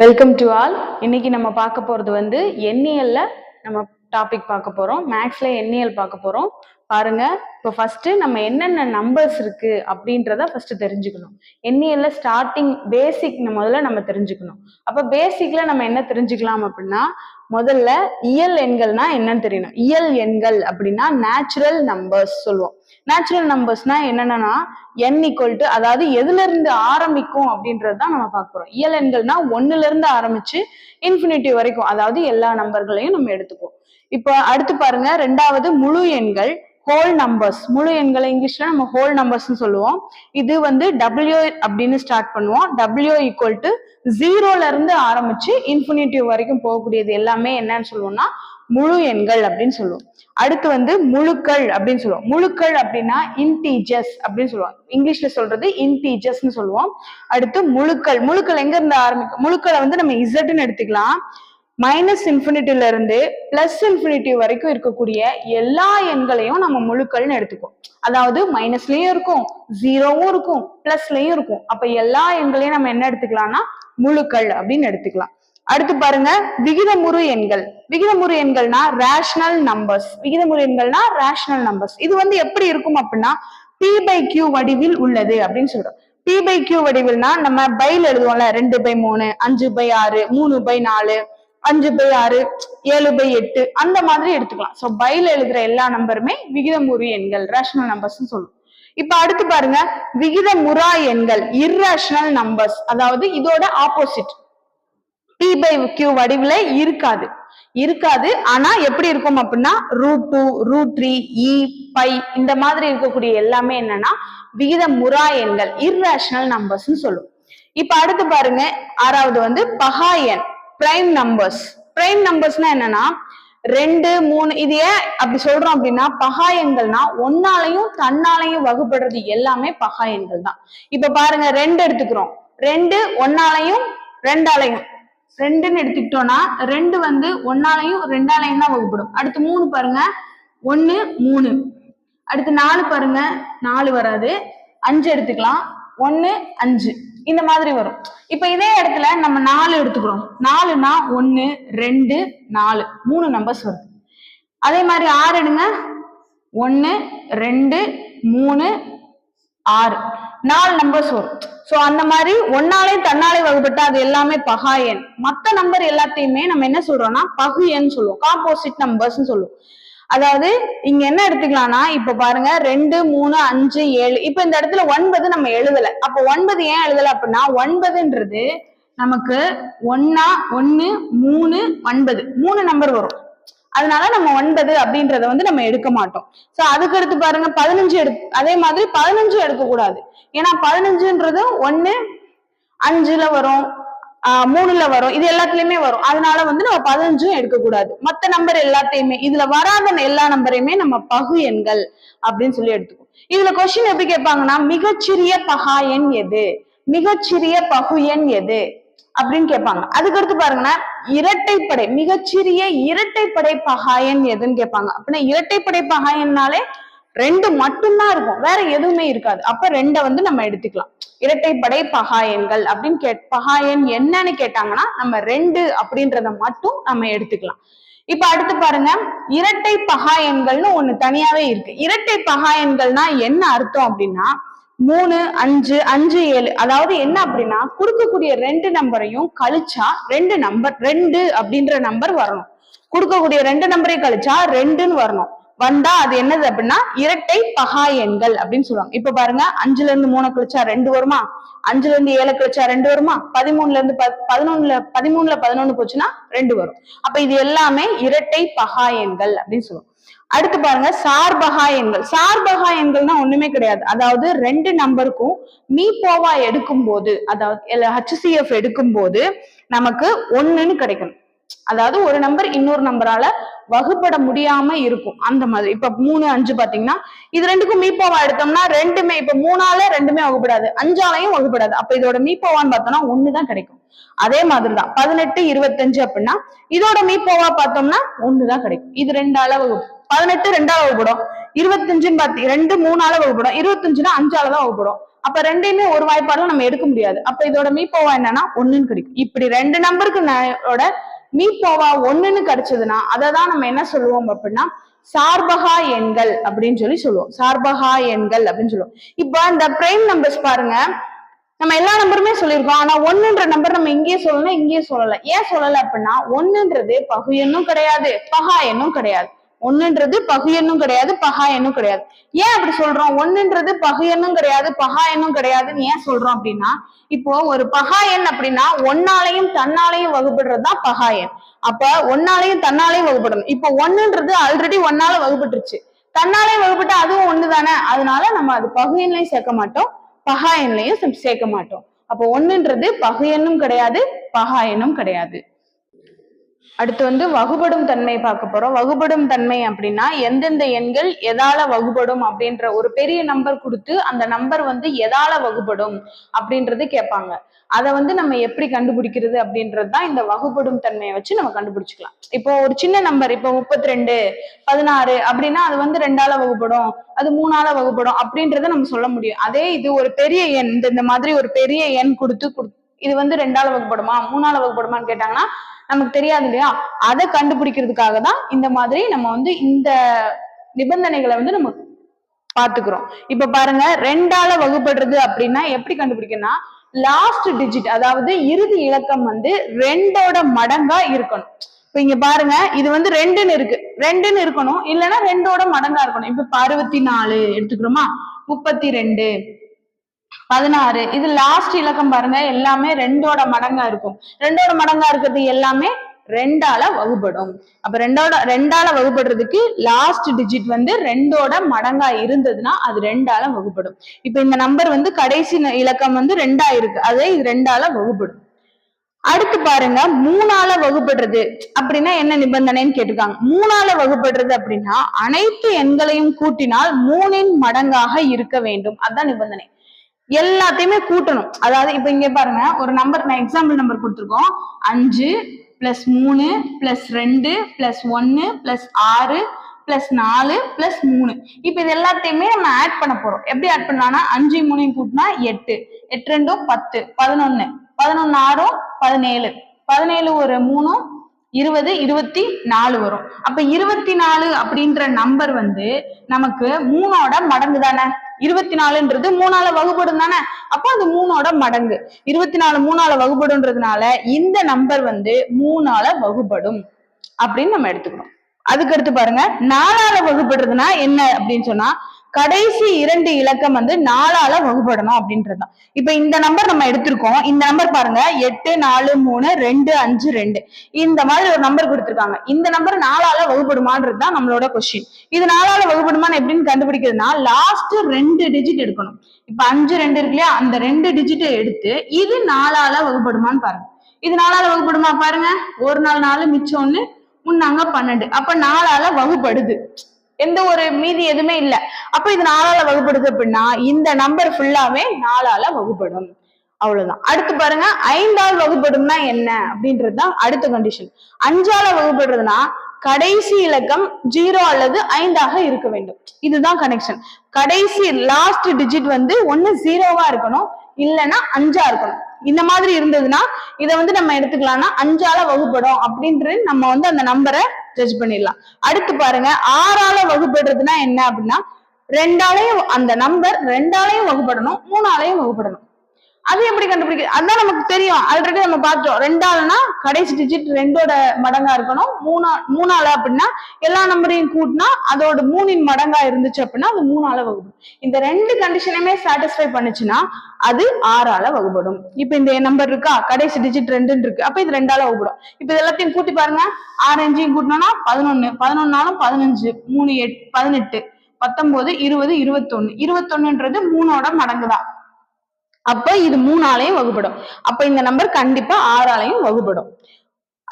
Welcome to all இன்னைக்கு நம்ம பார்க்க போறது வந்து எண்ணியல்ல நம்ம டாபிக் பார்க்க போறோம். மேக்ஸ்ல எண்ணியல் பார்க்க போறோம். பாருங்க இப்போ ஃபர்ஸ்ட் நம்ம என்னென்ன நம்பர்ஸ் இருக்கு அப்படின்றத ஃபர்ஸ்ட் தெரிஞ்சுக்கணும். எண்ணியல்ல ஸ்டார்டிங் பேசிக் முதல்ல நம்ம தெரிஞ்சுக்கணும். அப்ப பேசிக்ல நம்ம என்ன தெரிஞ்சுக்கலாம் அப்படின்னா முதல்ல இயல் எண்கள்னா என்னன்னு தெரியணும். இயல் எண்கள் அப்படின்னா நேச்சுரல் நம்பர்ஸ் சொல்லுவோம். நேச்சுரல் நம்பர்ஸ்னா என்னென்னா என் ஈக்குவல் டு அதாவது எதுல இருந்து ஆரம்பிக்கும் அப்படின்றது தான் நம்ம பார்க்குறோம் இயல் எண்கள்னா ஒன்னுல இருந்து ஆரம்பிச்சு இன்ஃபினிட்டி வரைக்கும் அதாவது எல்லா நம்பர்களையும் நம்ம எடுத்துக்குவோம். இப்போ அடுத்து பாருங்க ரெண்டாவது முழு எண்கள் ஹோல் நம்பர்ஸ் முழு எண்களை இங்கிலீஷ்ல நம்ம ஹோல் நம்பர்ஸ்னு சொல்லுவோம். இது வந்து டபிள்யூ அப்படின்னு ஸ்டார்ட் பண்ணுவோம். டபிள்யூ ஈக்குவல் டு ஜீரோல இருந்து ஆரம்பிச்சு இன்ஃபினிட்டி வரைக்கும் போகக்கூடியது எல்லாமே என்னன்னு சொல்லுவோம்னா முழு எண்கள் அப்படின்னு சொல்லுவோம். அடுத்து வந்து முழுக்கள் அப்படின்னு சொல்லுவோம். முழுக்கள் அப்படின்னா இன்டீஜஸ் அப்படின்னு சொல்லுவோம். இங்கிலீஷ்ல சொல்றது இன்டீஜஸ்ன்னு சொல்லுவோம். அடுத்து முழுக்கள். முழுக்கள் எங்க இருந்து ஆரம்பிக்கும்? முழுக்களை வந்து நம்ம இசட்னு எடுத்துக்கலாம். மைனஸ் இன்ஃபினிட்டில இருந்து பிளஸ் இன்ஃபினிட்டி வரைக்கும் இருக்கக்கூடிய எல்லா எண்களையும் நம்ம முழுக்கள்னு எடுத்துக்குவோம். அதாவது மைனஸ்லயும் இருக்கும் ஜீரோவும் இருக்கும் பிளஸ்லயும் இருக்கும். அப்ப எல்லா எண்களையும் நம்ம என்ன எடுத்துக்கலாம்னா முழுக்கள் அப்படின்னு எடுத்துக்கலாம். அடுத்து பாருங்க விகிதமுறு எண்கள். விகிதமுறு எண்கள்னா ரேஷனல் நம்பர்ஸ் விகிதமுறு எண்கள்னா ரேஷனல் நம்பர்ஸ் இது வந்து எப்படி இருக்கும் அப்படின்னா பி பை கியூ வடிவில் உள்ளது அப்படின்னு சொல்றோம். பி பை கியூ வடிவில்னா நம்ம பைல எழுதுவோம்ல ரெண்டு பை மூணு அஞ்சு பை ஆறு மூணு பை நாலு அஞ்சு பை ஆறு ஏழு பை எட்டு அந்த மாதிரி எடுத்துக்கலாம். ஸோ பைல எழுதுற எல்லா நம்பருமே விகிதமுறு எண்கள் ரேஷனல் நம்பர்ஸ் சொல்லுவோம் இப்ப அடுத்து பாருங்க விகிதமுறா எண்கள் இர்ரேஷனல் நம்பர்ஸ் அதாவது இதோட ஆப்போசிட் பி பை கியூ வடிவில் இருக்காது. இருக்காது. ஆனா எப்படி இருக்கும் அப்படின்னா root two root three e pi இந்த மாதிரி இருக்கக்கூடிய எல்லாமே என்னன்னா விகித முறா எண்கள் இர்ரேஷனல் நம்பர்ஸ் சொல்லும். இப்ப அடுத்து பாருங்க ஆறாவது வந்து பகா எண் பிரைம் நம்பர்ஸ் பிரைம் நம்பர்ஸ்னா என்னன்னா ரெண்டு மூணு இது ஏன் அப்படி சொல்றோம் அப்படின்னா பகா எண்கள்னா ஒன்னாலையும் தன்னாலையும் வகுப்படுறது எல்லாமே பகா எண்கள் தான் இப்ப பாருங்க ரெண்டு எடுத்துக்கிறோம். ரெண்டு ஒன்னாலையும் ரெண்டாலையும். ரெண்டுன்னு எடுத்துக்கிட்டோம்னா ரெண்டு வந்து ஒன்னாலையும் ரெண்டாலையும் தான் வகுப்படும். அடுத்து மூணு பாருங்க. ஒன்னு மூணு. அடுத்து நாலு பாருங்க. நாலு வராது. அஞ்சு எடுத்துக்கலாம். ஒன்னு அஞ்சு. இந்த மாதிரி வரும். இப்ப இதே இடத்துல நம்ம நாலு எடுத்துக்கிறோம். நாலுனா ஒன்னு ரெண்டு நாலு. மூணு நம்பர்ஸ் வருது. அதே மாதிரி ஆறு எடுங்க. ஒன்னு ரெண்டு மூணு ஆறு. நாலு நம்பர்ஸ் வரும் சோ அந்த மாதிரி ஒன்னாலே தன்னாலே வகுப்பட்ட அது எல்லாமே பகா எண். மத்த நம்பர் எல்லாத்தையுமே நம்ம என்ன சொல்றோம்னா பகு எண் சொல்லுவோம். காம்போசிட் நம்பர்ஸ் சொல்லுவோம். அதாவது இங்க என்ன எடுத்துக்கலாம்னா இப்ப பாருங்க ரெண்டு மூணு அஞ்சு ஏழு. இப்ப இந்த இடத்துல ஒன்பது நம்ம எழுதல. அப்ப ஒன்பது ஏன் எழுதல அப்படின்னா ஒன்பதுன்றது நமக்கு ஒன்னா ஒன்னு மூணு ஒன்பது. மூணு நம்பர் வரும். அதனால நம்ம ஒன்பது அப்படின்றத வந்து நம்ம எடுக்க மாட்டோம். சோ அதுக்கு அடுத்து பாருங்க பதினஞ்சு எடு அதே மாதிரி பதினஞ்சு எடுக்க கூடாது ஏன்னா பதினஞ்சுன்றது ஒண்ணு அஞ்சுல வரும் ஆஹ் மூணுல வரும் இது எல்லாத்துலயுமே வரும். அதனால வந்து நம்ம பதினஞ்சும் எடுக்கக்கூடாது. மத்த நம்பர் எல்லாத்தையுமே இதுல வராத எல்லா நம்பரையுமே நம்ம பகு எண்கள் அப்படின்னு சொல்லி எடுத்துக்கோ இதுல கொஸ்டின் எப்படி கேட்பாங்கன்னா மிகச்சிறிய பகா எண் எது? மிகச்சிறிய பகு எண் எது? அப்படின்னு கேட்பாங்க. அதுக்கடுத்து பாருங்கன்னா இரட்டைப்படை மிகச்சிறிய இரட்டைப்படை பகாயன் எதுன்னு கேட்பாங்க. அப்படின்னா இரட்டைப்படை பகாயன்னாலே ரெண்டு மட்டும்தான் இருக்கும். வேற எதுவுமே இருக்காது. அப்ப ரெண்டை வந்து நம்ம எடுத்துக்கலாம். இரட்டைப்படை பகாயன்கள் அப்படின்னு கே பகாயன் என்னன்னு கேட்டாங்கன்னா நம்ம ரெண்டு அப்படின்றத மட்டும் நம்ம எடுத்துக்கலாம். இப்ப அடுத்து பாருங்க. இரட்டை பகாயன்கள்னு ஒண்ணு தனியாவே இருக்கு. இரட்டை பகாயன்கள்னா என்ன அர்த்தம் அப்படின்னா மூணு அஞ்சு அஞ்சு ஏழு. அதாவது என்ன அப்படின்னா கொடுக்கக்கூடிய ரெண்டு நம்பரையும் கழிச்சா ரெண்டு நம்பர் ரெண்டு அப்படின்ற நம்பர் வரணும். கொடுக்கக்கூடிய ரெண்டு நம்பரையும் கழிச்சா ரெண்டுன்னு வரணும். வந்தா அது என்னது அப்படின்னா இரட்டை பகா எண்கள் அப்படின்னு சொல்லுவாங்க. இப்ப பாருங்க அஞ்சுல இருந்து மூணு கழிச்சா ரெண்டு வருமா? அஞ்சுல இருந்து ஏழு கழிச்சா ரெண்டு வருமா? பதிமூணுல இருந்து பதினொன்னுல பதிமூணுல பதினொன்னு போச்சுன்னா ரெண்டு வரும். அப்ப இது எல்லாமே இரட்டை பகா எண்கள் அப்படின்னு சொல்லுவோம். அடுத்து பாருங்க சார்பகா எண்கள். சார்பகா எண்கள்னா ஒண்ணுமே கிடையாது. அதாவது ரெண்டு நம்பருக்கும் மீ எடுக்கும் போது அதாவது ஹச்சிசிஎஃப் எடுக்கும் போது நமக்கு ஒண்ணுன்னு கிடைக்கணும். அதாவது ஒரு நம்பர் இன்னொரு நம்பரால வகுப்பட முடியாம இருக்கும். அந்த மாதிரி. இப்ப மூணு அஞ்சு பாத்தீங்கன்னா இது ரெண்டுக்கும் மீப்போவா எடுத்தோம்னா ரெண்டுமே இப்ப மூணால ரெண்டுமே வகுப்படாது. அஞ்சாலையும் வகுப்படாது. அப்ப இதோட மீப்போவான்னு பார்த்தோம்னா ஒண்ணுதான் கிடைக்கும். அதே மாதிரிதான். பதினெட்டு இருபத்தஞ்சு அப்படின்னா இதோட மீப்போவா பார்த்தோம்னா ஒண்ணுதான் கிடைக்கும். இது ரெண்டால வகுப்பு. பதினெட்டு ரெண்டாவது வகுப்படும் இருபத்தஞ்சுன்னு பாத்தி ரெண்டு மூணால வகுப்படும் இருபத்தஞ்சுனா அஞ்சால தான் வகுப்படும். அப்ப ரெண்டையுமே ஒரு வாய்ப்பாடும் நம்ம எடுக்க முடியாது. அப்ப இதோட மீப்போவா என்னன்னா ஒண்ணுன்னு கிடைக்கும். இப்படி ரெண்டு நம்பருக்கு மீப்போவா ஒண்ணுன்னு கிடைச்சதுன்னா அதை தான் நம்ம என்ன சொல்லுவோம் அப்படின்னா சார்பகா எண்கள் அப்படின்னு சொல்லி சொல்லுவோம். சார்பகா எண்கள் அப்படின்னு சொல்லுவோம். இப்ப இந்த பிரைம் நம்பர்ஸ் பாருங்க. நம்ம எல்லா நம்பருமே சொல்லியிருக்கோம். ஆனா ஒண்ணுன்ற நம்பர் நம்ம இங்கேயே சொல்லணும் இங்கேயே சொல்லல. ஏன் சொல்லல அப்படின்னா ஒண்ணுன்றது பகு எண்ணும் கிடையாது பகா எண்ணும் கிடையாது. ஒண்ணுன்றது பகு எண்ணும் கிடையாது பகா எண்ணும் கிடையாது. ஏன் அப்படி சொல்றோம்? ஒண்ணுன்றது பகு எண்ணும் கிடையாது பகா எண்ணும் கிடையாதுன்னு ஏன் சொல்றோம் அப்படின்னா இப்போ ஒரு பகா எண் அப்படின்னா ஒன்னாலையும் தன்னாலையும் வகுப்படுறதுதான் பகா எண். அப்ப ஒன்னாலையும் தன்னாலையும் வகுப்படணும். இப்போ ஒண்ணுன்றது ஆல்ரெடி ஒன்னால வகுப்பட்டுருச்சு. தன்னாலையும் வகுப்பட்டா அதுவும் ஒண்ணு தானே அதனால நம்ம அது பகு எண்ணையும் சேர்க்க மாட்டோம் பகா எண்ணையும் சேர்க்க மாட்டோம். அப்போ ஒண்ணுன்றது பகு எண்ணும் கிடையாது பகா எண்ணும் கிடையாது. அடுத்து வந்து வகுபடும் தன்மை பார்க்க போறோம். வகுபடும் தன்மை அப்படின்னா எந்தெந்த எண்கள் எதால வகுபடும் அப்படின்ற ஒரு பெரிய நம்பர் கொடுத்து அந்த நம்பர் வந்து எதால வகுபடும் அப்படின்றது கேட்பாங்க. அதை வந்து நம்ம எப்படி கண்டுபிடிக்கிறது அப்படின்றது தான் இந்த வகுபடும் தன்மையை வச்சு நம்ம கண்டுபிடிச்சிக்கலாம். இப்போ ஒரு சின்ன நம்பர் இப்போ முப்பத்தி ரெண்டு பதினாறு அப்படின்னா அது வந்து ரெண்டால வகுப்படும் அது மூணால வகுப்படும் அப்படின்றத நம்ம சொல்ல முடியும். அதே இது ஒரு பெரிய எண் இந்த இந்த மாதிரி ஒரு பெரிய எண் கொடுத்து இது வந்து ரெண்டால வகுப்படுமா மூணால வகுப்படுமான்னு கேட்டாங்கன்னா நமக்கு தெரியாது இல்லையா? அதை கண்டுபிடிக்கிறதுக்காக தான் இந்த மாதிரி நம்ம வந்து இந்த நிபந்தனைகளை வந்து நம்ம பாத்துக்கிறோம் இப்ப பாருங்க ரெண்டால வகுப்படுறது அப்படின்னா எப்படி கண்டுபிடிக்கணும்னா லாஸ்ட் டிஜிட் அதாவது இறுதி இலக்கம் வந்து ரெண்டோட மடங்கா இருக்கணும். இப்ப இங்க பாருங்க இது வந்து ரெண்டுன்னு இருக்கு. ரெண்டுன்னு இருக்கணும் இல்லைன்னா ரெண்டோட மடங்கா இருக்கணும். இப்ப இப்ப அறுபத்தி நாலு எடுத்துக்கிறோமா? முப்பத்தி ரெண்டு பதினாறு. இது லாஸ்ட் இலக்கம் பாருங்க. எல்லாமே ரெண்டோட மடங்கா இருக்கும். ரெண்டோட மடங்கா இருக்கிறது எல்லாமே ரெண்டால வகுப்படும் அப்ப ரெண்டோட ரெண்டால வகுப்படுறதுக்கு லாஸ்ட் டிஜிட் வந்து ரெண்டோட மடங்கா இருந்ததுன்னா அது ரெண்டால வகுப்படும் இப்ப இந்த நம்பர் வந்து கடைசி இலக்கம் வந்து ரெண்டா இருக்கு. அதே இது ரெண்டால வகுப்படும் அடுத்து பாருங்க. மூணால வகுப்படுறது அப்படின்னா என்ன நிபந்தனைன்னு கேட்டிருக்காங்க. மூணால வகுப்படுறது அப்படின்னா அனைத்து எண்களையும் கூட்டினால் மூணின் மடங்காக இருக்க வேண்டும். அதான் நிபந்தனை. எல்லாத்தையுமே கூட்டணும். அதாவது இப்ப இங்க பாருங்க ஒரு நம்பர் நான் எக்ஸாம்பிள் நம்பர் கொடுத்துருக்கோம். அஞ்சு பிளஸ் மூணு பிளஸ் ரெண்டு பிளஸ் ஒன்னு பிளஸ் ஆறு பிளஸ் நாலு பிளஸ் மூணு. இப்ப இது எல்லாத்தையுமே நம்ம ஆட் பண்ண போறோம். எப்படி ஆட் பண்ணலாம்னா அஞ்சு மூணையும் கூட்டினா எட்டு. எட்டு ரெண்டும் பத்து. பதினொன்னு. பதினொன்னு ஆறும் பதினேழு. பதினேழு ஒரு மூணும் இருபது இருபத்தி நாலு வரும். அப்ப இருபத்தி நாலு அப்படின்ற நம்பர் வந்து நமக்கு மூணோட மடங்கு தானே? இருபத்தி நாலுன்றது மூணால வகுப்படும் தானே அப்போ அது மூணோட மடங்கு. இருபத்தி நாலு மூணால வகுப்படும்ன்றதுனால இந்த நம்பர் வந்து மூணால வகுப்படும் அப்படின்னு நம்ம எடுத்துக்கணும். அதுக்கு அடுத்து பாருங்க நாலால வகுப்படுறதுனா என்ன அப்படின்னு சொன்னா கடைசி இரண்டு இலக்கம் வந்து நாலால வகுப்படணும் அப்படின்றது தான் இப்ப இந்த நம்பர் நம்ம எடுத்திருக்கோம். இந்த நம்பர் பாருங்க. எட்டு நாலு மூணு ரெண்டு அஞ்சு ரெண்டு. இந்த மாதிரி ஒரு நம்பர் கொடுத்துருக்காங்க. இந்த நம்பர் நாலால வகுப்படுமான்றது தான் நம்மளோட கொஸ்டின் இது நாலால வகுப்படுமான்னு எப்படின்னு கண்டுபிடிக்கிறதுனா லாஸ்ட் ரெண்டு டிஜிட் எடுக்கணும். இப்ப அஞ்சு ரெண்டு இருக்கு இல்லையா? அந்த ரெண்டு டிஜிட்டை எடுத்து இது நாலால வகுப்படுமான்னு பாருங்க. இது நாலால வகுப்படுமா பாருங்க. ஒரு நாள் நாலு மிச்சம் ஒண்ணு. முன்னாங்க பன்னெண்டு. அப்ப நாலால வகுப்படுது எந்த ஒரு மீதி எதுவுமே இல்லை. அப்ப இது நாலால வகுப்படுது அப்படின்னா இந்த நம்பர் ஃபுல்லாவே நாலால வகுப்படும். அவ்வளவுதான். அடுத்து பாருங்க ஐந்தால் வகுப்படும்னா என்ன? அப்படின்றது தான் அடுத்த கண்டிஷன் அஞ்சால வகுப்படுறதுன்னா கடைசி இலக்கம் ஜீரோ அல்லது ஐந்தாக இருக்க வேண்டும். இதுதான் கனெக்ஷன் கடைசி லாஸ்ட் டிஜிட் வந்து ஒண்ணு ஜீரோவா இருக்கணும் இல்லைன்னா அஞ்சா இருக்கணும். இந்த மாதிரி இருந்ததுன்னா இதை வந்து நம்ம எடுத்துக்கலாம்னா அஞ்சால வகுப்படும். அப்படின்ட்டு நம்ம வந்து அந்த நம்பரை ஜட்ஜ் பண்ணிடலாம். அடுத்து பாருங்க ஆறால வகுப்படுறதுன்னா என்ன அப்படின்னா ரெண்டாலையும் அந்த நம்பர் ரெண்டாலையும் வகுப்படணும் மூணாலையும் வகுப்படணும். அது எப்படி கண்டுபிடிக்க அதான் நமக்கு தெரியும். ஆல்ரெடி நம்ம பார்த்தோம். ரெண்டாலனா கடைசி டிஜிட் ரெண்டோட மடங்கா இருக்கணும். மூணா மூணால அப்படின்னா எல்லா நம்பரையும் கூட்டினா அதோட மூணின் மடங்கா இருந்துச்சு அப்படின்னா அது மூணால வகுப்படும். இந்த ரெண்டு கண்டிஷனையுமே சாட்டிஸ்ஃபை பண்ணுச்சுன்னா அது ஆறால வகுப்படும். இப்ப இந்த நம்பர் இருக்கா? கடைசி டிஜிட் ரெண்டுன்னு இருக்கு. அப்ப இது ரெண்டால வகுப்படும். இப்ப இது எல்லாத்தையும் கூட்டி பாருங்க. ஆறு அஞ்சையும் கூட்டினோம்னா பதினொன்னு. பதினொன்னாலும் பதினஞ்சு. மூணு எட் பதினெட்டு. பத்தொன்பது இருபது இருபத்தொன்னு. இருபத்தொன்னுன்றது மூணோட மடங்கு தான் அப்ப இது மூணாலையும் வகுப்படும் அப்ப இந்த நம்பர் கண்டிப்பா ஆறாலையும் வகுப்படும்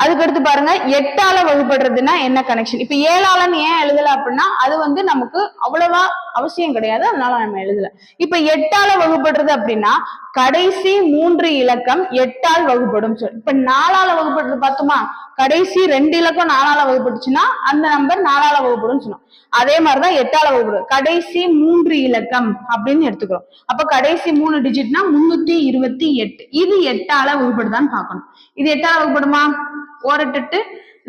அதுக்கடுத்து பாருங்க எட்டால வகுப்படுறதுன்னா என்ன கனெக்ஷன் இப்ப ஏழாலன்னு ஏன் எழுதல அப்படின்னா அது வந்து நமக்கு அவ்வளவா அவசியம் கிடையாது அதனால நம்ம எழுதல. இப்ப எட்டால வகுப்படுறது அப்படின்னா கடைசி மூன்று இலக்கம் எட்டால் வகுப்படும் சொல். இப்ப நாலால வகுப்படுறது பார்த்தோமா கடைசி ரெண்டு இலக்கம் நாலால வகுப்பட்டுச்சுன்னா அந்த நம்பர் நாலால வகுப்படும் சொன்னோம். அதே மாதிரிதான் எட்டால வகுப்படும் கடைசி மூன்று இலக்கம் அப்படின்னு எடுத்துக்கிறோம். அப்ப கடைசி மூணு டிஜிட்னா முன்னூத்தி இருபத்தி எட்டு. இது எட்டால வகுப்படுதான்னு பார்க்கணும். இது எட்டால வகுப்படுமா? ஓரட்டெட்டு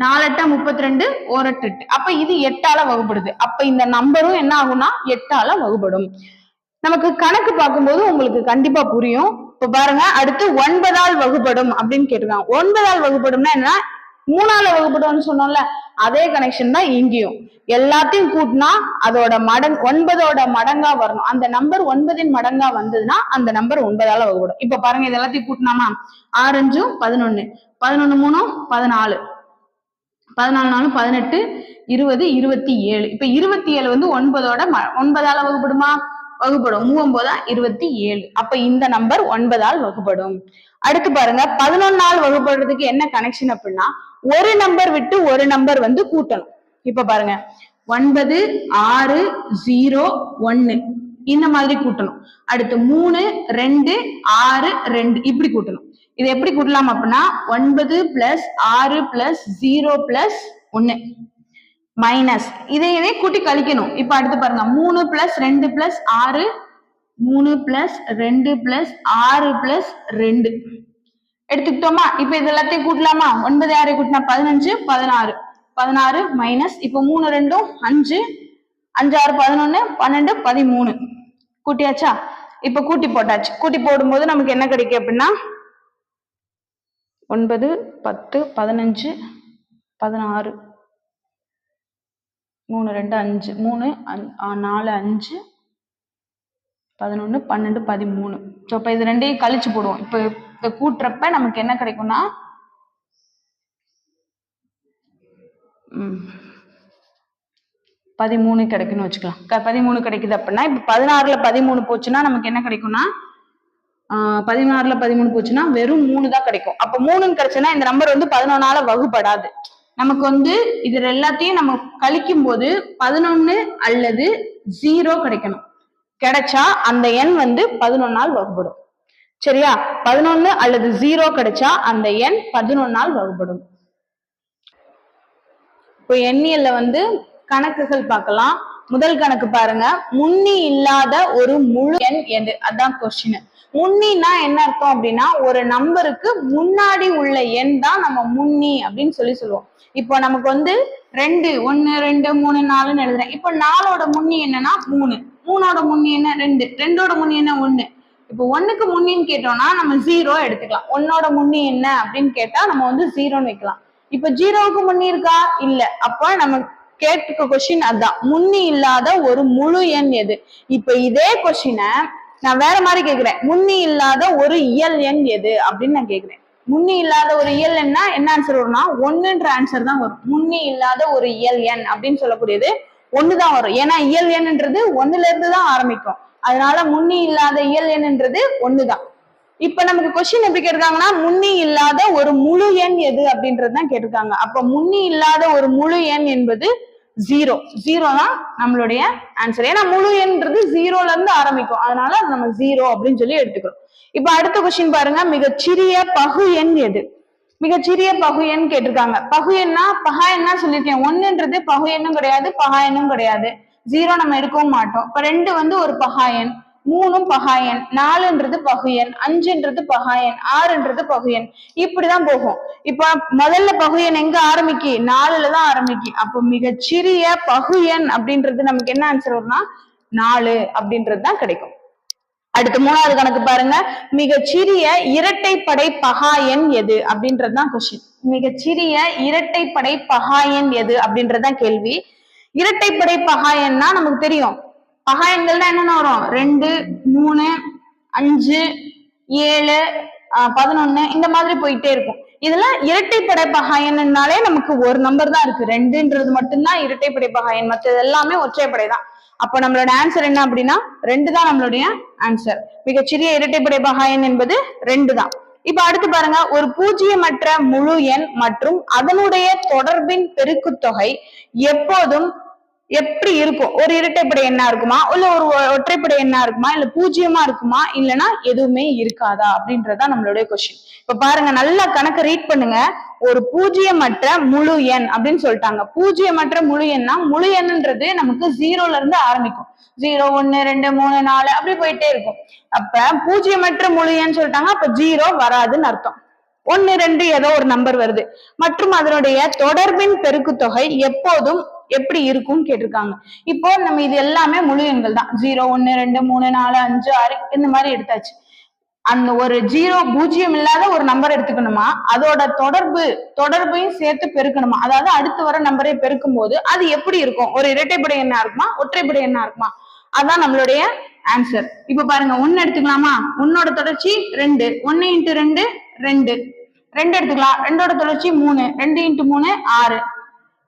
நாலெட்டா முப்பத்தி ரெண்டு ஓரட்டெட்டு. அப்ப இது எட்டால வகுப்படுது அப்ப இந்த நம்பரும் என்ன ஆகும்னா எட்டால வகுப்படும் நமக்கு கணக்கு பார்க்கும்போது உங்களுக்கு கண்டிப்பா புரியும். இப்ப பாருங்க அடுத்து ஒன்பதால் வகுப்படும் அப்படின்னு கேட்டிருக்காங்க. ஒன்பதால் வகுப்படும்னா என்ன மூணால வகுப்படும்னு சொன்னோம்ல அதே கனெக்ஷன் தான் இங்கேயும். எல்லாத்தையும் கூட்டினா அதோட மடங் ஒன்பதோட மடங்கா வரணும். அந்த நம்பர் ஒன்பதின் மடங்கா வந்ததுன்னா அந்த நம்பர் ஒன்பதால வகுப்படும் இப்ப பாருங்க இது எல்லாத்தையும் கூட்டினாமா ஆரஞ்சும் பதினொன்னு. பதினொன்னு மூணும் பதினாலு. பதினாலு நாலும் பதினெட்டு இருபது இருபத்தி ஏழு. இப்ப இருபத்தி ஏழு வந்து ஒன்பதோட ம- ஒன்பதால வகுப்படுமா? வகுப்படும். மூவொன்பதா இருபத்தி ஏழு. அப்ப இந்த நம்பர் ஒன்பதால் வகுப்படும். அடுத்து பாருங்க பதினொன்னால் வகுப்படுறதுக்கு என்ன கனெக்ஷன் அப்படின்னா ஒரு நம்பர் விட்டு ஒரு நம்பர் வந்து கூட்டணும். இப்ப பாருங்க ஒன்பது ஆறு ஜீரோ ஒன்னு. இந்த மாதிரி கூட்டணும். அடுத்து மூணு ரெண்டு ஆறு ரெண்டு. இப்படி கூட்டணும். இது எப்படி கூட்டலாம் அப்படின்னா ஒன்பது பிளஸ் ஆறு பிளஸ் ஜீரோ பிளஸ் ஒன்னு மைனஸ் இதை இதே கூட்டி கழிக்கணும். இப்ப அடுத்து பாருங்க. மூணு பிளஸ் ரெண்டு பிளஸ் ஆறு மூணு பிளஸ் ரெண்டு பிளஸ் ஆறு பிளஸ் ரெண்டு. எடுத்துக்கிட்டோமா? இப்ப இது எல்லாத்தையும் கூட்டலாமா? ஒன்பது ஆறு கூட்டினா பதினஞ்சு பதினாறு. பதினாறு மைனஸ் இப்ப மூணு ரெண்டும் அஞ்சு. அஞ்சு ஆறு பதினொன்னு பன்னெண்டு பதிமூணு. கூட்டியாச்சா? இப்ப கூட்டி போட்டாச்சு. கூட்டி போடும்போது நமக்கு என்ன கிடைக்கும் அப்படின்னா ஒன்பது பத்து பதினஞ்சு பதினாறு. மூணு ரெண்டு அஞ்சு. மூணு அஞ்- நாலு அஞ்சு பதினொன்று பன்னெண்டு பதிமூணு. ஸோ இப்போ இது ரெண்டையும் கழிச்சு போடுவோம். இப்போ இப்போ கூட்டுறப்ப நமக்கு என்ன கிடைக்கும்னா ம், பதிமூணு கிடைக்குன்னு வச்சுக்கலாம். பதிமூணு கிடைக்குது அப்படின்னா இப்போ பதினாறுல பதிமூணு போச்சுன்னா நமக்கு என்ன கிடைக்கும்னா பதினாறுல பதிமூணு போச்சுன்னா வெறும் மூணு தான் கிடைக்கும். அப்ப மூணுன்னு கிடைச்சுன்னா இந்த நம்பர் வந்து பதினொன்னால வகுப்படாது. நமக்கு வந்து இது எல்லாத்தையும் நம்ம கழிக்கும் போது பதினொன்னு அல்லது ஜீரோ கிடைக்கணும். கிடைச்சா அந்த எண் வந்து பதினொன்னால் வகுப்படும் சரியா? பதினொன்னு அல்லது ஜீரோ கிடைச்சா அந்த எண் பதினொன்னால் வகுப்படும் இப்போ எண்ணியல்ல வந்து கணக்குகள் பார்க்கலாம். முதல் கணக்கு பாருங்க. முன்னி இல்லாத ஒரு முழு எண் எது? அதான் கொஸ்டின் முன்னின்னா என்ன அர்த்தம் அப்படின்னா ஒரு நம்பருக்கு முன்னாடி உள்ள எண் தான் நம்ம முன்னி அப்படின்னு சொல்லி சொல்லுவோம். இப்போ நமக்கு வந்து ரெண்டு ஒன்னு ரெண்டு மூணு நாலுன்னு எழுதுறேன். இப்போ நாலோட முன்னி என்னன்னா மூணு. மூணோட முன்னி என்ன? ரெண்டு. ரெண்டோட முன்னி என்ன? ஒண்ணு. இப்போ ஒன்னுக்கு முன்னின்னு கேட்டோம்னா நம்ம ஜீரோ எடுத்துக்கலாம். ஒன்னோட முன்னி என்ன அப்படின்னு கேட்டா நம்ம வந்து ஜீரோன்னு வைக்கலாம். இப்ப ஜீரோவுக்கு முன்னி இருக்கா? இல்ல. அப்ப நம்ம கேட்டுக்க கொஸ்டின் அதான். முன்னி இல்லாத ஒரு முழு எண் எது? இப்ப இதே கொஸ்டினை நான் வேற மாதிரி கேக்குறேன். முன்னி இல்லாத ஒரு இயல் எண் எது? அப்படின்னு நான் கேக்குறேன். முன்னி இல்லாத ஒரு இயல் எண்ணா என்ன ஆன்சர் வரும்னா ஒண்ணுன்ற ஆன்சர் தான் வரும். முன்னி இல்லாத ஒரு இயல் எண் அப்படின்னு சொல்லக்கூடியது ஒண்ணுதான் வரும். ஏன்னா இயல் எண்ன்றது ஒண்ணுல இருந்து தான் ஆரம்பிக்கும். அதனால முன்னி இல்லாத இயல் எண்ன்றது ஒண்ணுதான். இப்ப நமக்கு கொஸ்டின் எப்படி கேட்டிருக்காங்கன்னா முன்னி இல்லாத ஒரு முழு எண் எது அப்படின்றது தான் கேட்டிருக்காங்க. அப்ப முன்னி இல்லாத ஒரு முழு எண் என்பது ஜீரோ ஜீரோ தான் நம்மளுடைய ஆன்சர் ஏன்னா முழு எண்ன்றது ஜீரோல இருந்து ஆரம்பிக்கும். அதனால நம்ம ஜீரோ அப்படின்னு சொல்லி எடுத்துக்கிறோம். இப்ப அடுத்த கொஸ்டின் பாருங்க. மிகச்சிறிய பகு எண் எது? மிகச்சிறிய பகு எண் கேட்டிருக்காங்க. பகு எண்ணா பகா எண்ணா சொல்லியிருக்கேன். ஒன்னுன்றது பகு எண்ணும் கிடையாது பகா எண்ணும் கிடையாது. ஜீரோ நம்ம எடுக்கவும் மாட்டோம். இப்ப ரெண்டு வந்து ஒரு பகா எண். மூணும் பகாயன் நாலுன்றது பகுயன் அஞ்சுன்றது பகாயன் ஆறுன்றது பகுயன். இப்படிதான் போகும். இப்ப முதல்ல பகுயன் எங்க ஆரம்பிக்கு? நாலுல தான் ஆரம்பிக்கு. அப்போ மிகச்சிறிய பகுயன் அப்படின்றது நமக்கு என்ன ஆன்சர் வரும்னா நாலு அப்படின்றது தான் கிடைக்கும். அடுத்து மூணாவது கணக்கு பாருங்க. மிகச்சிறிய இரட்டைப்படை பகாயன் எண் எது அப்படின்றதுதான் கொஸ்டின் மிகச்சிறிய இரட்டைப்படை பகாயன் எண் எது அப்படின்றதுதான் கேள்வி. இரட்டைப்படை பகாயன்னா நமக்கு தெரியும். பகா எண்கள்னா என்னென்ன வரும்? ரெண்டு மூணு அஞ்சு ஏழு ஆஹ் பதினொன்னு இந்த மாதிரி போயிட்டே இருக்கும். இதுல இரட்டைப்படை பகாயன்னாலே நமக்கு ஒரு நம்பர் தான் இருக்கு. ரெண்டுன்றது மட்டும்தான் இரட்டைப்படை பகாயன் மற்றது எல்லாமே ஒற்றைப்படை தான். அப்ப நம்மளோட ஆன்சர் என்ன அப்படின்னா ரெண்டு தான் நம்மளுடைய ஆன்சர் மிகச்சிறிய இரட்டைப்படை பகாயன் என்பது ரெண்டு தான். இப்ப அடுத்து பாருங்க ஒரு பூஜ்ஜியமற்ற முழு எண் மற்றும் அதனுடைய தொடர்பின் பெருக்குத்தொகை எப்போதும் எப்படி இருக்கும்? ஒரு இரட்டைப்படை எண்ணா இருக்குமா? இல்ல ஒரு ஒ- ஒற்றைப்படை எண்ணா இருக்குமா? இல்ல பூஜ்ஜியமா இருக்குமா? இல்லனா எதுவுமே இருக்காதா? அப்படின்றதா நம்மளுடைய கொஸ்டின் இப்ப பாருங்க நல்லா கணக்கு ரீட் பண்ணுங்க. ஒரு பூஜ்ஜியமற்ற முழு எண் அப்படின்னு சொல்லிட்டாங்க. பூஜ்ஜியமற்ற முழு எண்ணா? முழு எண்ணுன்றது நமக்கு ஜீரோல இருந்து ஆரம்பிக்கும். ஜீரோ ஒன்னு ரெண்டு மூணு நாலு அப்படி போயிட்டே இருக்கும். அப்ப பூஜ்ஜியமற்ற முழு எண் சொல்லிட்டாங்க. அப்ப ஜீரோ வராதுன்னு அர்த்தம். ஒன்னு ரெண்டு ஏதோ ஒரு நம்பர் வருது. மற்றும் அதனுடைய தொடர்பின் பெருக்குத்தொகை எப்போதும் எப்படி இருக்கும்னு கேட்டிருக்காங்க. இப்போ நம்ம இது எல்லாமே முழு எண்கள் தான். ஜீரோ ஒன்னு ரெண்டு மூணு நாலு அஞ்சு ஆறு இந்த மாதிரி எடுத்தாச்சு. அந்த ஒரு ஜீரோ பூஜ்ஜியம் இல்லாத ஒரு நம்பர் எடுத்துக்கணுமா? அதோட தொடர்பு தொடர்பையும் சேர்த்து பெருக்கணுமா? அதாவது அடுத்து வர நம்பரை பெருக்கும் போது அது எப்படி இருக்கும்? ஒரு இரட்டைப்படை எண்ணா இருக்குமா? ஒற்றைப்படை எண்ணா இருக்குமா? அதான் நம்மளுடைய ஆன்சர் இப்ப பாருங்க ஒன்னு எடுத்துக்கலாமா? ஒன்னோட தொடர்ச்சி ரெண்டு. ஒன்னு இன்ட்டு ரெண்டு ரெண்டு. ரெண்டு எடுத்துக்கலாம். ரெண்டோட தொடர்ச்சி மூணு. ரெண்டு இன்ட்டு மூணு ஆறு.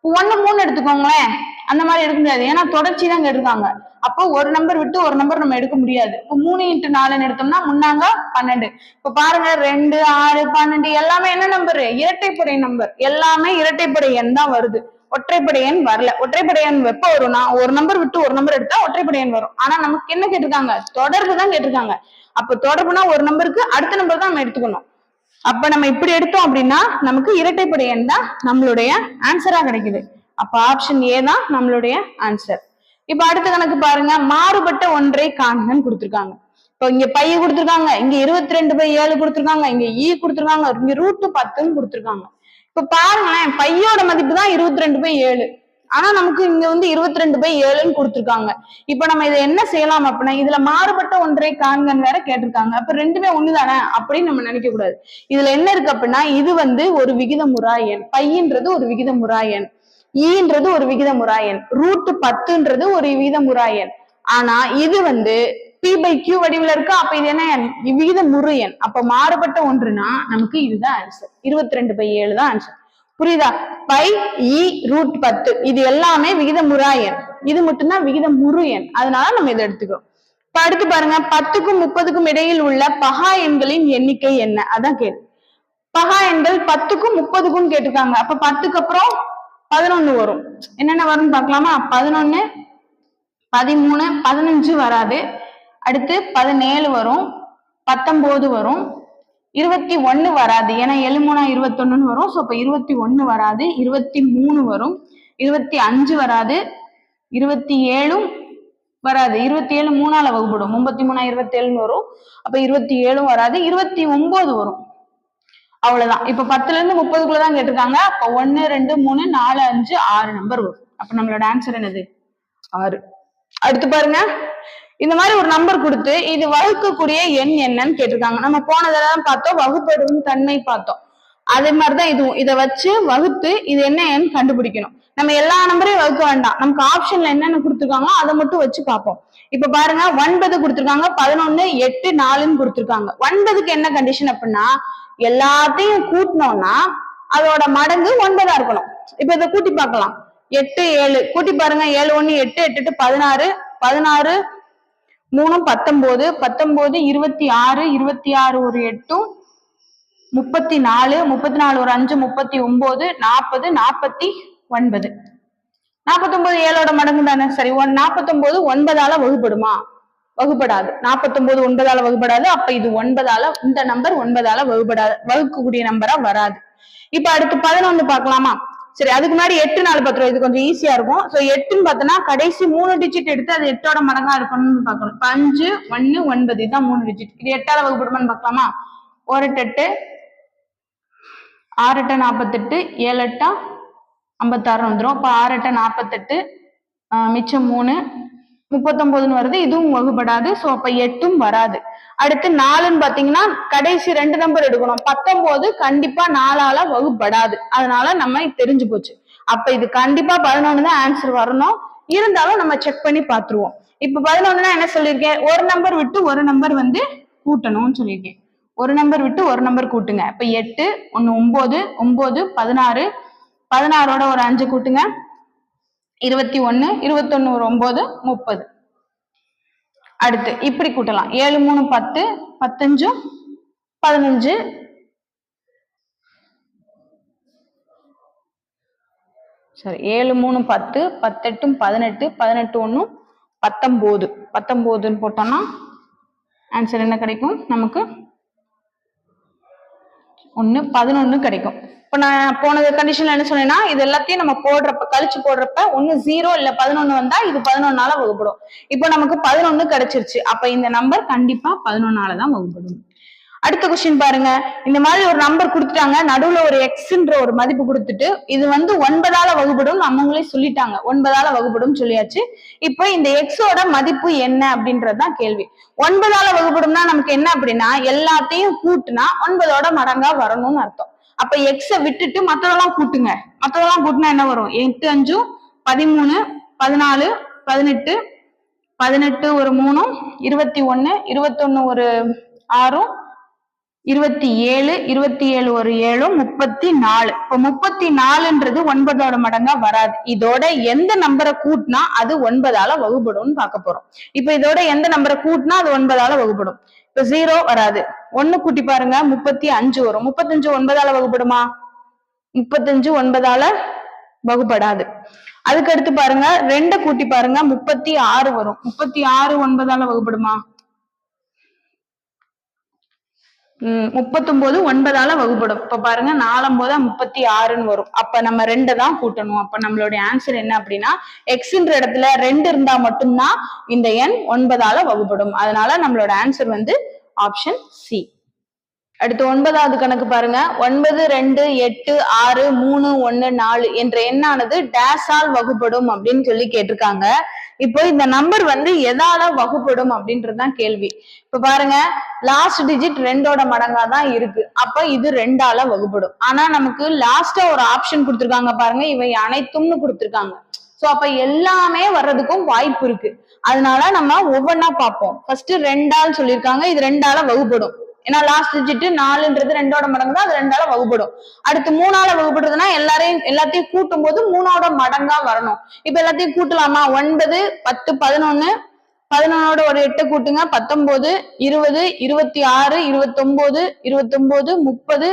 ஒன்னு மூணு எடுத்துக்கோங்களேன். அந்த மாதிரி எடுக்க முடியாது. ஏன்னா தொடர்ச்சி தான் கேட்டிருக்காங்க. அப்போ ஒரு நம்பர் விட்டு ஒரு நம்பர் நம்ம எடுக்க முடியாது. இப்போ மூணு இன்ட்டு நாலுன்னு எடுத்தோம்னா முன்னாங்க பன்னெண்டு. இப்ப பாருங்க ரெண்டு ஆறு பன்னெண்டு எல்லாமே என்ன நம்பர் இரட்டைப்படை நம்பர் எல்லாமே இரட்டைப்படை எண் தான் வருது. ஒற்றைப்படை எண் வரல. ஒற்றைப்படை எண் எப்ப வரும்னா ஒரு நம்பர் விட்டு ஒரு நம்பர் எடுத்தா ஒற்றைப்படை எண் வரும். ஆனா நமக்கு என்ன கேட்டிருக்காங்க? தொடர்பு தான் கேட்டிருக்காங்க. அப்ப தொடர்புனா ஒரு நம்பருக்கு அடுத்த நம்பர் தான் நம்ம எடுத்துக்கணும். அப்ப நம்ம இப்படி எடுத்தோம் அப்படின்னா நமக்கு இரட்டைப்படை எண் தான் நம்மளுடைய ஆன்சரா கிடைக்குது. அப்ப ஆப்ஷன் ஏ தான் நம்மளுடைய ஆன்சர் இப்ப அடுத்த கணக்கு பாருங்க. மாறுபட்ட ஒன்றை காண்கன்னு கொடுத்துருக்காங்க. இப்போ இங்க பைய கொடுத்துருக்காங்க. இங்க இருபத்தி ரெண்டு பை ஏழு கொடுத்துருக்காங்க. இங்க e ஈ கொடுத்துருக்காங்க. இங்க ரூட்டு பத்துன்னு கொடுத்துருக்காங்க. இப்ப பாருங்களேன் பையோட மதிப்பு தான் இருபத்தி ரெண்டு பை ஏழு. ஆனா நமக்கு இங்க வந்து இருபத்தி ரெண்டு பை ஏழுன்னு கொடுத்துருக்காங்க. இப்ப நம்ம இதை என்ன செய்யலாம் அப்படின்னா இதுல மாறுபட்ட ஒன்றை காண்கன்னு வேற கேட்டிருக்காங்க. அப்ப ரெண்டுமே ஒண்ணுதானே அப்படின்னு நம்ம நினைக்க கூடாது இதுல என்ன இருக்கு அப்படின்னா இது வந்து ஒரு விகிதமுறா எண் பையன்றது ஒரு விகிதமுறா எண் ஈன்றது ஒரு விகிதமுறா எண் ரூட் பத்துன்றது ஒரு விகிதமுறா எண் ஆனா இது வந்து பி பை கியூ வடிவில் இருக்கு? அப்ப இது என்ன எண்? விகிதமுறு எண். அப்ப மாறுபட்ட ஒன்றுனா நமக்கு இதுதான் ஆன்சர் இருபத்தி ரெண்டு பை ஏழு தான் ஆன்சர் புரியுதா? பை e இ ரூட் பத்து. இது எல்லாமே விகிதமுறா எண். இது மட்டும்தான் விகிதமுறு எண். அதனால நம்ம இதை எடுத்துக்கிறோம். இப்ப அடுத்து பாருங்க. பத்துக்கும் முப்பதுக்கும் இடையில் உள்ள பகா எண்களின் எண்ணிக்கை என்ன? அதான் கேள்வி. பகா எண்கள் பத்துக்கும் முப்பதுக்கும் கேட்டிருக்காங்க. அப்ப பத்துக்கு அப்புறம் பதினொன்னு வரும். என்னென்ன வரும்னு பார்க்கலாமா? பதினொன்னு பதிமூணு பதினஞ்சு வராது. அடுத்து பதினேழு வரும். பத்தொன்பது வரும். இருபத்தி ஒண்ணு வராது. ஏன்னா ஏழு மூணா இருபத்தொன்னுன்னு வரும். ஸோ இப்போ இருபத்தி ஒண்ணு வராது. இருபத்தி மூணு வரும். இருபத்தி அஞ்சு வராது. இருபத்தி ஏழும் வராது. இருபத்தி ஏழு மூணால வகுப்படும் முப்பத்தி மூணா இருபத்தி ஏழுன்னு வரும். அப்ப இருபத்தி ஏழும் வராது. இருபத்தி ஒன்பது வரும். அவ்வளவுதான். இப்ப பத்துல இருந்து முப்பதுக்குள்ள தான் கேட்டிருக்காங்க. அப்ப ஒன்னு ரெண்டு மூணு நாலு அஞ்சு ஆறு நம்பர் வரும். அப்ப நம்மளோட ஆன்சர் என்னது? ஆறு. அடுத்து பாருங்க. இந்த மாதிரி ஒரு நம்பர் கொடுத்து இது வகுக்கக்கூடிய எண் என்னன்னு கேட்டிருக்காங்க. நம்ம போனதெல்லாம் பார்த்தோம் வகுப்படும் தன்மை பார்த்தோம். அதே மாதிரிதான் இதுவும். இதை வச்சு வகுத்து இது என்ன எண் கண்டுபிடிக்கணும். நம்ம எல்லா நம்பரையும் வகுக்க வேண்டாம். நமக்கு ஆப்ஷன்ல என்னென்ன கொடுத்துருக்காங்களோ அதை மட்டும் வச்சு பார்ப்போம். இப்ப பாருங்க ஒன்பது கொடுத்துருக்காங்க பதினொன்னு எட்டு நாலுன்னு கொடுத்துருக்காங்க. ஒன்பதுக்கு என்ன கண்டிஷன் அப்படின்னா எல்லாத்தையும் கூட்டினோம்னா அதோட மடங்கு ஒன்பதா இருக்கணும். இப்ப இதை கூட்டி பார்க்கலாம். எட்டு ஏழு. கூட்டி பாருங்க ஏழு ஒண்ணு எட்டு எட்டு எட்டு பதினாறு. பதினாறு மூணு பத்தொம்போது பத்தொம்போது இருபத்தி ஆறு இருபத்தி ஆறு ஒரு எட்டும் முப்பத்தி நாலு முப்பத்தி நாலு ஒரு அஞ்சு முப்பத்தி ஒன்பது நாற்பது நாற்பத்தி ஒன்பது. நாற்பத்தொன்பது ஏழோட மடங்கு தானே? சரி ஒன் நாற்பத்தொன்பது ஒன்பதால வகுப்படுமா? வகுப்படாது. நாற்பத்தொன்பது ஒன்பதால வகுப்படாது. அப்ப இது ஒன்பதால இந்த நம்பர் ஒன்பதால வகுப்படாது வகுக்கக்கூடிய நம்பரா வராது. இப்ப அடுத்து பதினொன்னு பார்க்கலாமா? சரி அதுக்கு முன்னாடி எட்டு நாலு பத்து ரூபா இது கொஞ்சம் ஈஸியா இருக்கும். சோ எட்டுன்னு பார்த்தோன்னா கடைசி மூணு டிஜிட் எடுத்து அது எட்டோட மடங்கா இருக்கணும்னு பார்க்கணும். இப்ப அஞ்சு ஒன்னு ஒன்பது இதுதான் மூணு டிஜிட் இது எட்டால வகுப்படுமான்னு பார்க்கலாமா? ஒரு எட்டு ஆறு எட்டு நாற்பத்தெட்டு ஏழு எட்டா ஐம்பத்தாறு வந்துடும் இப்போ ஆறு எட்ட நாற்பத்தெட்டு மிச்சம் மூணு முப்பத்தொம்போதுன்னு வருது. இதுவும் வகுப்படாது. ஸோ அப்போ எட்டும் வராது. அடுத்து நாலுன்னு பார்த்தீங்கன்னா கடைசி ரெண்டு நம்பர் எடுக்கணும். பத்தொன்பது கண்டிப்பா நாலால வகுப்படாது. அதனால நம்ம இது தெரிஞ்சு போச்சு. அப்ப இது கண்டிப்பா பதினொன்னு தான் ஆன்சர் வரணும். இருந்தாலும் நம்ம செக் பண்ணி பார்த்துருவோம் இப்ப பதினொன்னுனா என்ன சொல்லியிருக்கேன்? ஒரு நம்பர் விட்டு ஒரு நம்பர் வந்து கூட்டணும்னு சொல்லியிருக்கேன். ஒரு நம்பர் விட்டு ஒரு நம்பர் கூட்டுங்க. இப்ப எட்டு ஒன்னு ஒன்பது ஒன்பது பதினாறு பதினாறோட ஒரு அஞ்சு கூட்டுங்க. இருபத்தி ஒன்னு இருபத்தொன்னு ஒரு ஒன்பது முப்பது. அடுத்து இப்படி கூட்டலாம். ஏழு மூணு பத்து பத்தஞ்சு பதினஞ்சு. சரி ஏழு மூணு பத்து பத்தெட்டும் பதினெட்டு பதினெட்டு ஒன்றும் பத்தொம்போது. பத்தொம்போதுன்னு போட்டோம்னா ஆன்சர் என்ன கிடைக்கும்? நமக்கு ஒன்று பதினொன்று கிடைக்கும். இப்போ நான் போனது கண்டிஷன்ல என்ன சொன்னேன்னா இது எல்லாத்தையும் நம்ம போடுறப்ப கழிச்சு போடுறப்ப ஒன்று ஜீரோ இல்லை பதினொன்று வந்தா இது பதினொன்னால வகுப்படும் இப்போ நமக்கு பதினொன்று கிடைச்சிருச்சு. அப்ப இந்த நம்பர் கண்டிப்பா பதினொன்னால தான் வகுப்படும் அடுத்த கொஸ்டின் பாருங்க. இந்த மாதிரி ஒரு நம்பர் கொடுத்துட்டாங்க. நடுவுல ஒரு எக்ஸ்ன்ற ஒரு மதிப்பு கொடுத்துட்டு இது வந்து ஒன்பதால வகுப்படும் அவங்களே சொல்லிட்டாங்க. ஒன்பதால வகுப்படும் சொல்லியாச்சு. இப்போ இந்த எக்ஸோட மதிப்பு என்ன அப்படின்றதுதான் கேள்வி. ஒன்பதால வகுப்படும்னா நமக்கு என்ன அப்படின்னா எல்லாத்தையும் கூட்டுனா ஒன்பதோட மடங்கா வரணும்னு அர்த்தம். அப்ப எக்ஸ விட்டுட்டு மத்ததெல்லாம் கூட்டுங்க. மத்ததெல்லாம் கூட்டினா என்ன வரும்? எட்டு அஞ்சும் பதிமூணு பதினாலு பதினெட்டு பதினெட்டு ஒரு மூணும் இருபத்தி ஒன்னு இருபத்தொன்னு ஒரு ஆறும் இருபத்தி ஏழு இருபத்தி ஏழு ஒரு ஏழும் முப்பத்தி நாலு. இப்ப முப்பத்தி நாலுன்றது ஒன்பதோட மடங்கா வராது. இதோட எந்த நம்பரை கூட்டினா அது ஒன்பதால வகுப்படும் பார்க்க போறோம். இப்ப இதோட எந்த நம்பரை கூட்டினா அது ஒன்பதால வகுப்படும் இப்ப ஜீரோ வராது. ஒண்ணு கூட்டி பாருங்க முப்பத்தி அஞ்சு வரும். முப்பத்தஞ்சு ஒன்பதால வகுப்படுமா முப்பத்தஞ்சு ஒன்பதால வகுப்படாது அதுக்கு அடுத்து பாருங்க ரெண்ட கூட்டி பாருங்க முப்பத்தி ஆறு வரும். முப்பத்தி ஆறு ஒன்பதால வகுப்படுமா முப்பத்தொன்பது ஒன்பதால வகுப்படும் இப்ப பாருங்க நாலம்போதா முப்பத்தி ஆறுன்னு வரும். அப்ப நம்ம ரெண்டை தான் கூட்டணும். அப்ப நம்மளுடைய ஆன்சர் என்ன அப்படின்னா எக்ஸ்ன்ற இடத்துல ரெண்டு இருந்தா மட்டும்தான் இந்த எண் ஒன்பதால வகுப்படும் அதனால நம்மளோட ஆன்சர் வந்து ஆப்ஷன் சி அடுத்து ஒன்பதாவது கணக்கு பாருங்க. ஒன்பது ரெண்டு எட்டு ஆறு மூணு ஒன்னு நாலு என்ற எண்ணானது டேஸால் வகுப்படும் அப்படின்னு சொல்லி கேட்டிருக்காங்க. இப்போ இந்த நம்பர் வந்து எதால வகுப்படும் அப்படின்றதுதான் கேள்வி. இப்ப பாருங்க லாஸ்ட் டிஜிட் ரெண்டோட மடங்கா தான் இருக்கு. அப்ப இது ரெண்டால வகுப்படும். ஆனா நமக்கு லாஸ்டா ஒரு ஆப்ஷன் கொடுத்துருக்காங்க பாருங்க இவை அனைத்தும்னு கொடுத்துருக்காங்க. சோ அப்ப எல்லாமே வர்றதுக்கும் வாய்ப்பு இருக்கு. அதனால நம்ம ஒவ்வொன்னா பார்ப்போம். ஃபர்ஸ்ட் ரெண்டால் சொல்லியிருக்காங்க இது ரெண்டால வகுப்படும். ஏன்னா லாஸ்ட் டிஜிட் நாலுன்றது ரெண்டோட மடங்கு தான் அது ரெண்டால வகுப்படும் அடுத்து மூணால வகுப்படுறதுன்னா எல்லாரையும் எல்லாத்தையும் கூட்டும் போது மூணோட மடங்கா வரணும். இப்ப எல்லாத்தையும் கூட்டலாமா? ஒன்பது பத்து பதினொன்னு. பதினொன்னோட ஒரு எட்டு கூட்டுங்க. பத்தொன்பது இருபது இருபத்தி ஆறு இருபத்தொன்பது இருபத்தொன்பது முப்பது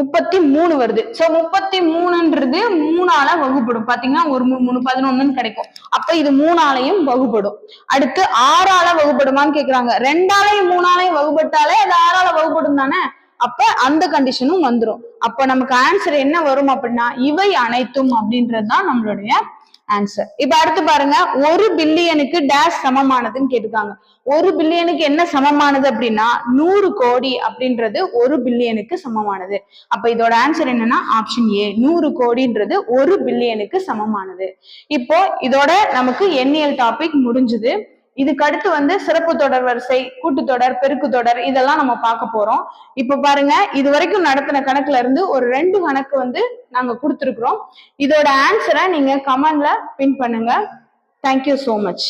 முப்பத்தி மூணு வருது. சோ முப்பத்தி மூணுன்றது மூணால வகுப்படும் பாத்தீங்கன்னா ஒரு மூணு மூணு பதினொன்னு கிடைக்கும். அப்ப இது மூணாலையும் வகுப்படும் அடுத்து ஆறால வகுப்படுமான்னு கேக்குறாங்க. ரெண்டாலையும் மூணாலையும் வகுப்பட்டாலே அது ஆறால வகுப்படும் தானே? அப்ப அந்த கண்டிஷனும் வந்துடும் அப்ப நமக்கு ஆன்சர் என்ன வரும் அப்படின்னா இவை அனைத்தும் அப்படின்றதுதான் நம்மளுடைய ஆன்சர் இப்ப அடுத்து பாருங்க ஒரு பில்லியனுக்கு டேஷ் சமமானதுன்னு கேட்டிருக்காங்க. ஒரு பில்லியனுக்கு என்ன சமமானது அப்படின்னா நூறு கோடி அப்படின்றது ஒரு பில்லியனுக்கு சமமானது. அப்ப இதோட ஆன்சர் என்னன்னா ஆப்ஷன் ஏ நூறு கோடின்றது ஒரு பில்லியனுக்கு சமமானது. இப்போ இதோட நமக்கு எண்ணியல் டாபிக் முடிஞ்சுது. இதுக்கு அடுத்து வந்து சிறப்பு தொடர் வரிசை கூட்டுத்தொடர் பெருக்கு தொடர் இதெல்லாம் நம்ம பார்க்க போறோம். இப்ப பாருங்க இது வரைக்கும் நடத்தின கணக்குல இருந்து ஒரு ரெண்டு கணக்கு வந்து நாங்க கொடுத்துருக்குறோம். இதோட ஆன்சரை நீங்க கமெண்ட்ல பின் பண்ணுங்க. Thank you so much